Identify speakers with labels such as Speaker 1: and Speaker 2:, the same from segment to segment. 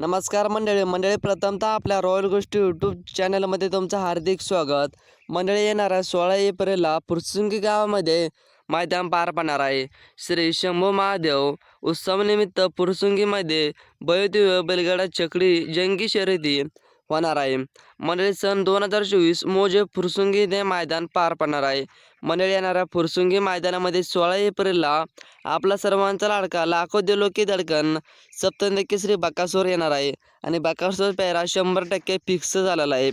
Speaker 1: नमस्कार मंडळी मंडळी प्रथमतः आपल्या रॉयल गोष्टी यूट्यूब चॅनलमध्ये तुमचं हार्दिक स्वागत. मंडळी येणाऱ्या सोळा एप्रिलला फुरसुंगी गावामध्ये मैदान पार पडणार आहे. श्री शंभू महादेव उत्सवानिमित्त फुरसुंगीमध्ये बैदेव बैलगाडा चकडी जंगी शर्यती होणार आहे. मंडळी सन दोन हजार चोवीस मोजे फुरसुंगी हे मैदान पार पडणार आहे. मंडळी येणाऱ्या फुरसुंगी मैदानामध्ये सोळा एप्रिलला आपला सर्वांचा लाडका लाखो देलोकी धडकन सप्तंदकी श्री बकासूर येणार आहे आणि बकासूर पेहरा शंभर टक्के फिक्स झालेला आहे.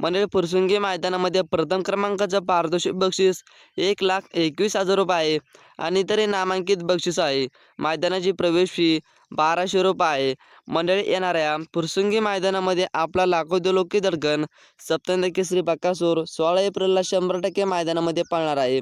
Speaker 1: मंडळी फुरसुंगी मैदानामध्ये प्रथम क्रमांकाचं पारितोषिक बक्षीस एक लाख एकवीस हजार रुपये आहे आणि तरी नामांकित बक्षीस आहे. मैदानाची प्रवेश फी बाराशे रुपये. आहे मंडळी येणाऱ्या फुरसुंगी मैदानामध्ये आपला लाखो दिलोकी दडकन सप्तंद केसरी बकासूर सोळा एप्रिलला शंभर टक्के मैदानामध्ये पळणार आहे.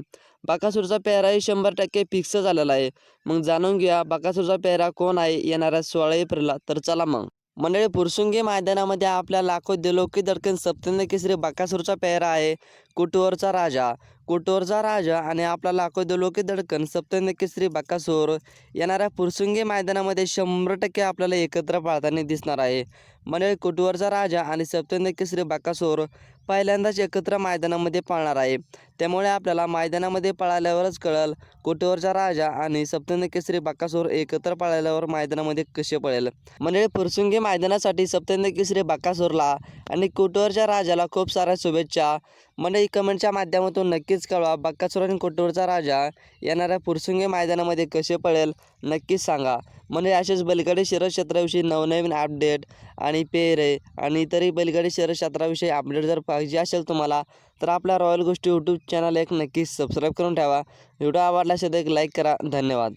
Speaker 1: बकासूरचा पेहराही शंभर टक्के फिक्स झालेला आहे. मग जाणून घ्या बकासूरचा पेहरा कोण आहे येणाऱ्या सोळा एप्रिलला. तर चला मग. मंडळी फुरसुंगी मैदानामध्ये आपल्या लाखो दिलोकी दडकन सप्तंद केसरी बकासूरचा पेहरा आहे कुटवरचा राजा. कोटोरचा राजा आणि आपला लाखो दिलोकी धडकन सप्तंद केसरी बाकासोर येणाऱ्या पुरसुंगी मैदानामध्ये शंभर टक्के आपल्याला एकत्र पाळताना दिसणार आहे. म्हणजे कुटवरचा राजा आणि सप्तंद केसरी बाकासोर पहिल्यांदाच एकत्र मैदानामध्ये पाळणार आहे. त्यामुळे आपल्याला मैदानामध्ये पळाल्यावरच कळेल कुटवरचा राजा आणि सप्तंद केसरी बाकासोर एकत्र पळाल्यावर मैदानामध्ये कसे पळेल. म्हणजे फुरसुंगी मैदानासाठी सप्तंद केसरी बाकासोरला आणि कुटवरच्या राजाला खूप साऱ्या शुभेच्छा. मंडळी कमेंटच्या माध्यमातून नक्कीच कळवा. बक्कासूर आणि कोटूरचा राजा येणाऱ्या पुरसुंगे मैदानामध्ये कसे पळेल नक्कीच सांगा. म्हणजे असेच बैलगाडी शिरक्षेत्राविषयी नवनवीन अपडेट आणि पेरे आणि इतरही बैलगाडी शिरक्षेत्राविषयी अपडेट जर पाहिजे असेल तुम्हाला तर आपल्या रॉयल गोष्टी यूट्यूब चॅनल एक नक्कीच सबस्क्राईब करून ठेवा. व्हिडिओ आवडला असेल तर एक लाईक करा. धन्यवाद.